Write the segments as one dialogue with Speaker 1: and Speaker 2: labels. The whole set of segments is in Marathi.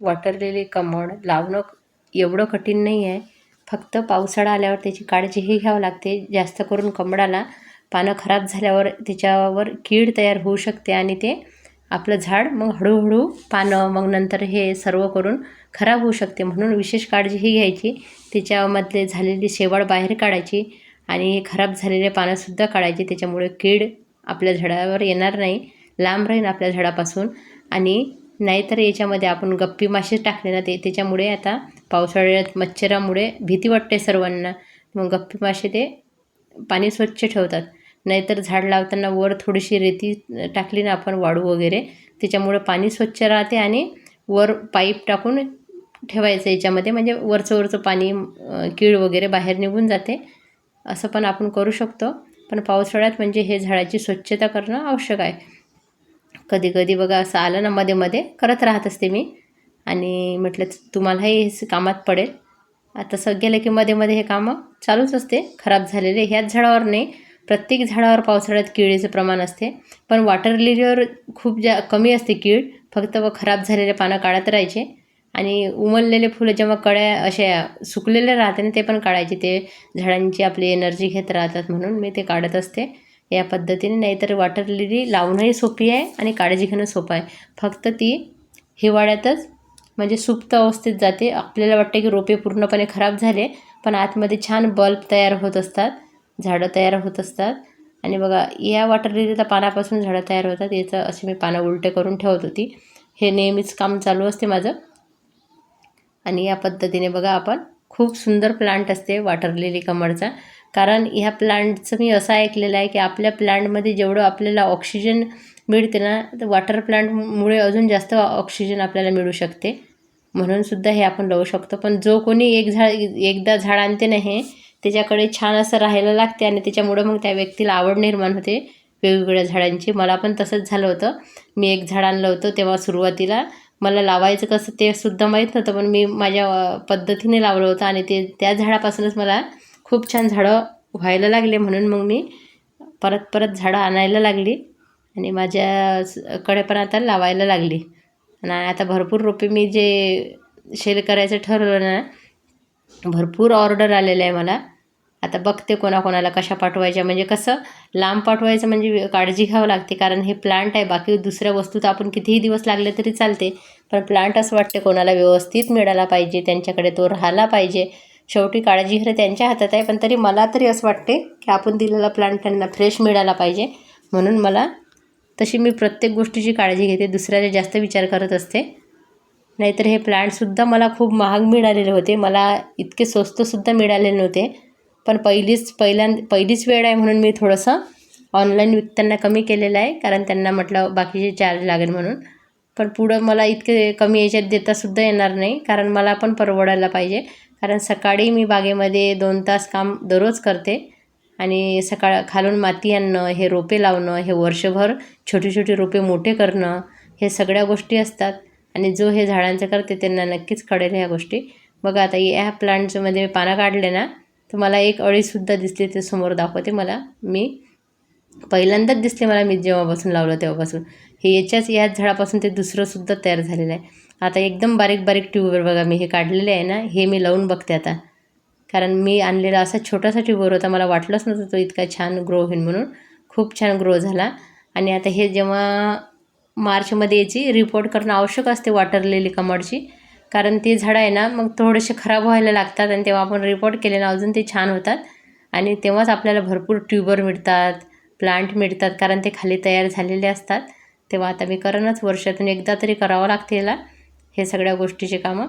Speaker 1: वाटरलेले कमळ लावणं एवढं कठीण नाही आहे फक्त पावसाळा आल्यावर त्याची काळजीही घ्यावं लागते. जास्त करून कमळाला पानं खराब झाल्यावर त्याच्यावर कीड तयार होऊ शकते आणि ते आपलं झाड मग हळूहळू पानं मग नंतर हे सर्व करून खराब होऊ शकते. म्हणून विशेष काळजी ही घ्यायची. त्याच्यामधले झालेली शेवाळ बाहेर काढायची आणि खराब झालेले पानंसुद्धा काढायची. त्याच्यामुळे कीड आपल्या झाडावर येणार नाही. लांब राहील आपल्या झाडापासून आणि नाहीतर याच्यामध्ये आपण गप्पी मासे टाकले ना ते त्याच्यामुळे आता पावसाळ्यात मच्छरामुळे भीती वाटते सर्वांना. मग गप्पी मासे ते पाणी स्वच्छ ठेवतात. नाहीतर झाड लावताना वर थोडीशी रेती टाकली ना आपण वाळू वगैरे त्याच्यामुळे पाणी स्वच्छ राहते आणि वर पाईप टाकून ठेवायचं याच्यामध्ये. म्हणजे वरचं वरचं पाणी कीड वगैरे बाहेर निघून जाते. असं पण आपण करू शकतो. पण पावसाळ्यात म्हणजे हे झाडाची स्वच्छता करणं आवश्यक आहे. कधी कधी बघा असं आलं ना मध्ये मध्ये करत राहत असते मी. आणि म्हटलं तुम्हालाही हे कामात पडेल. आता सग गेलं की मध्ये मध्ये हे कामं चालूच असते खराब झालेले. ह्याच झाडावर नाही प्रत्येक झाडावर पावसाळ्यात किडीचं प्रमाण असते. पण वॉटर लिलीवर खूप जा कमी असते कीड फक्त व खराब झालेले पानं काढत राहायचे. आणि उमललेले फुलं जेव्हा कळ्या अशा सुकलेले राहते ना ते पण काढायचे. ते झाडांची आपली एनर्जी घेत राहतात म्हणून मी ते काढत असते. या पद्धतीने नाहीतर वॉटर लिली लावणंही सोपी आहे आणि काळजी घेणं सोपं आहे. फक्त ती हिवाळ्यातच म्हणजे सुप्त अवस्थेत जाते. आपल्याला वाटते की रोपे पूर्णपणे खराब झाले पण आतमध्ये छान बल्ब तयार होत असतात झाडं तयार होत असतात. आणि बघा या वॉटर लिलीच्या पानापासून झाडं तयार होतात. याचं असे मी पानं उलटे करून ठेवत होती. हे नेहमीच काम चालू असते माझं. आणि या पद्धतीने बघा आपण खूप सुंदर प्लांट असते वॉटर लिली कमळचा. कारण ह्या प्लांटचं मी असं ऐकलेलं आहे की आपल्या प्लांटमध्ये जेवढं आपल्याला ऑक्सिजन मिळते ना तर वॉटर प्लांटमुळे अजून जास्त ऑक्सिजन आपल्याला मिळू शकते. म्हणून सुद्धा हे आपण लावू शकतो. पण जो कोणी एक झाड एकदा झाड आणते नाही त्याच्याकडे छान असं राहायला लागते आणि त्याच्यामुळं मग त्या व्यक्तीला आवड निर्माण होते वेगवेगळ्या झाडांची. मला पण तसंच झालं होतं. मी एक झाड आणलं होतं तेव्हा सुरुवातीला. मला लावायचं कसं ते सुद्धा माहीत नव्हतं पण मी माझ्या पद्धतीने लावलं होतं आणि ते त्या झाडापासूनच मला खूप छान झाडं व्हायला लागले म्हणून मग मी परत परत झाडं आणायला लागली आणि माझ्याकडे पण आता लावायला लागली. आणि आता भरपूर रोपे मी जे शेल करायचं ठरवलं ना भरपूर ऑर्डर आलेलं आहे मला. आता बघते कोणाकोणाला कशा पाठवायच्या. म्हणजे कसं लांब पाठवायचं म्हणजे काळजी घ्यावं लागते. कारण हे प्लांट आहे. बाकी दुसऱ्या वस्तू तर आपण कितीही दिवस लागले तरी चालते. पण प्लांट असं वाटते कोणाला व्यवस्थित मिळाला पाहिजे. त्यांच्याकडे तो राहिला पाहिजे. शेवटी काळजी घेणं त्यांच्या हातात आहे पण तरी मला तरी असं वाटते की आपण दिलेला प्लांट त्यांना फ्रेश मिळाला पाहिजे. म्हणून मला तशी मी प्रत्येक गोष्टीची काळजी घेते दुसऱ्याचा जास्त विचार करत असते. नाहीतर हे प्लांटसुद्धा मला खूप महाग मिळालेले होते. मला इतके स्वस्तसुद्धा मिळालेले नव्हते. पण पहिलीच पहिल्यां पहिलीच वेळ आहे म्हणून मी थोडंसं ऑनलाईन विकताना कमी केलेलं आहे कारण त्यांना म्हटलं बाकीचे चार्ज लागेल म्हणून. पण पुढं मला इतके कमी याच्यात देतासुद्धा येणार नाही कारण मला पण परवडायला पाहिजे. कारण सकाळी मी बागेमध्ये दोन तास काम दररोज करते. आणि सकाळ खालून माती आणणं हे रोपे लावणं हे वर्षभर छोटी छोटी रोपे मोठे करणं हे सगळ्या गोष्टी असतात. आणि जो हे झाडांचं करते त्यांना नक्कीच कळेल ह्या गोष्टी. बघा आता या प्लांटच्यामध्ये मी पानं काढले ना तर मला एक अळीसुद्धा दिसली ते समोर दाखवते मला. मी पहिल्यांदाच दिसले मला मी जेव्हापासून लावलं तेव्हापासून. हे याच्याच याच झाडापासून ते दुसरंसुद्धा तयार झालेलं आहे. आता एकदम बारीक बारीक ट्यूबवर बघा मी हे काढलेले आहे ना हे मी लावून बघते आता. कारण मी आणलेला असा छोटासा ट्यूबर होता मला वाटलंच नव्हतं तो इतका छान ग्रो होईल म्हणून. खूप छान ग्रो झाला. आणि आता हे जेव्हा मार्चमध्ये याची रिपोर्ट करणं आवश्यक असते वाटरलेली कमळची कारण ते झाडं आहे ना मग थोडेसे खराब व्हायला लागतात आणि तेव्हा आपण रिपोर्ट केले ना अजून ते छान होतात. आणि तेव्हाच आपल्याला भरपूर ट्यूबर मिळतात प्लांट मिळतात कारण ते खाली तयार झालेले असतात. तेव्हा आता मी करणच वर्षातून एकदा तरी करावं लागते याला. हे सगळ्या गोष्टीचे कामं.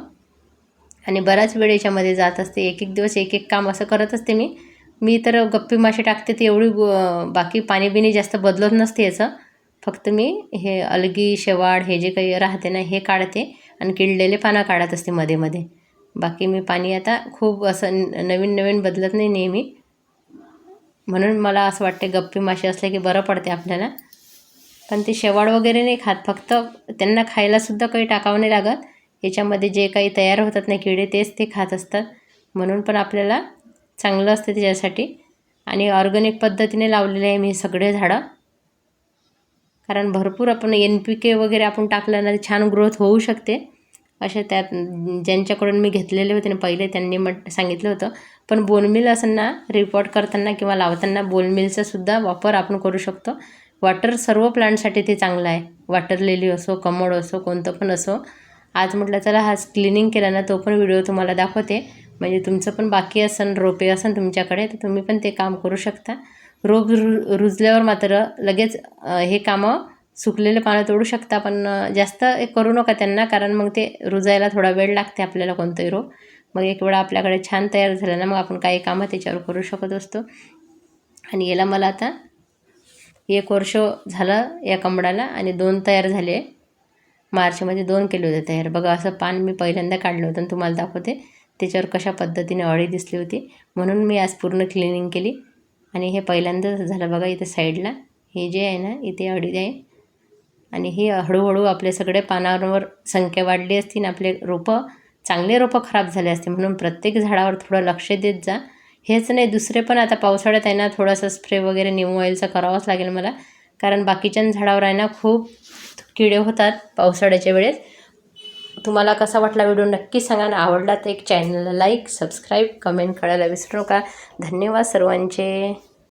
Speaker 1: आणि बराच वेळ याच्यामध्ये जात असते. एक एक दिवस एक एक काम असं करत असते मी. मी तर गप्पी मासे टाकते ते एवढी बाकी पाणी बिणी जास्त बदलत नसते याचं. फक्त मी हे अलगी शेवाळ हे जे काही राहते ना हे काढते आणि किडलेले पानं काढत असते मध्ये मध्ये बाकी मी पाणी आता खूप असं नवीन नवीन बदलत नाही नेहमी. म्हणून मला असं वाटते गप्पी मासे असले की बरं पडते आपल्याला. पण ते शेवाळ वगैरे नाही खात. फक्त त्यांना खायलासुद्धा काही टाकावं नाही लागत. याच्यामध्ये जे काही तयार होतात ना किडे तेच ते खात असतात. म्हणून पण आपल्याला चांगलं असतं त्याच्यासाठी. आणि ऑर्गॅनिक पद्धतीने लावलेले आहे मी सगळे झाडं. कारण भरपूर आपण एन पी के वगैरे आपण टाकलं ना छान ग्रोथ होऊ शकते. असे त्यात ज्यांच्याकडून मी घेतलेले होते ना पहिले त्यांनी मट सांगितलं होतं. पण बोनमिल असं ना रिपोर्ट करताना किंवा लावताना बोनमिलचासुद्धा वापर आपण करू शकतो. वॉटर सर्व प्लांटसाठी ते चांगलं आहे. वॉटर लिली असो कमळ असो कोणतं पण असो. आज म्हटलं चला हा क्लिनिंग केला ना तो पण व्हिडिओ तुम्हाला दाखवते. म्हणजे तुमचं पण बाकी असन रोपे असन तुमच्याकडे तर तुम्ही पण ते काम करू शकता. रोग रु रुजल्यावर मात्र लगेच हे कामं सुकलेले पानं तोडू शकता पण जास्त हे करू नका त्यांना कारण मग ते रुजायला थोडा वेळ लागते आपल्याला कोणतंही रोप. मग एक वेळा आपल्याकडे छान तयार झालं ना मग आपण काही कामं त्याच्यावर करू शकत असतो. आणि याला मला आता एक वर्ष झालं या कंबडाला आणि दोन तयार झाले. मार्चमध्ये दोन केले होते तयार. बघा असं पान मी पहिल्यांदा काढलं होतं आणि तुम्हाला दाखवते. त्याच्यावर कशा पद्धतीने अळी दिसली होती. म्हणून मी आज पूर्ण क्लिनिंग केली. आणि हे पहिल्यांदाच झालं बघा इथे साईडला. हे जे आहे ना इथे अळी आहे. आणि हे हळूहळू आपले सगळे पानांवर संख्या वाढली असती आणि आपले रोपं चांगले रोपं खराब झाले असते. म्हणून प्रत्येक झाडावर थोडं लक्ष देत जा. हेच नाही दुसरे पण आता पावसाळ्यात आहे ना थोडासा स्प्रे वगैरे निम ऑइलचा करावाच लागेल मला. कारण बाकीच्या झाडावर आहे ना खूप किडे होतात पावसाळ्याच्या वेळेस. तुम्हाला कसा वाटला व्हिडिओ नक्की सांगा ना आवडला तर एक चॅनलला लाईक सबस्क्राईब कमेंट करायला विसरू नका. धन्यवाद सर्वांचे.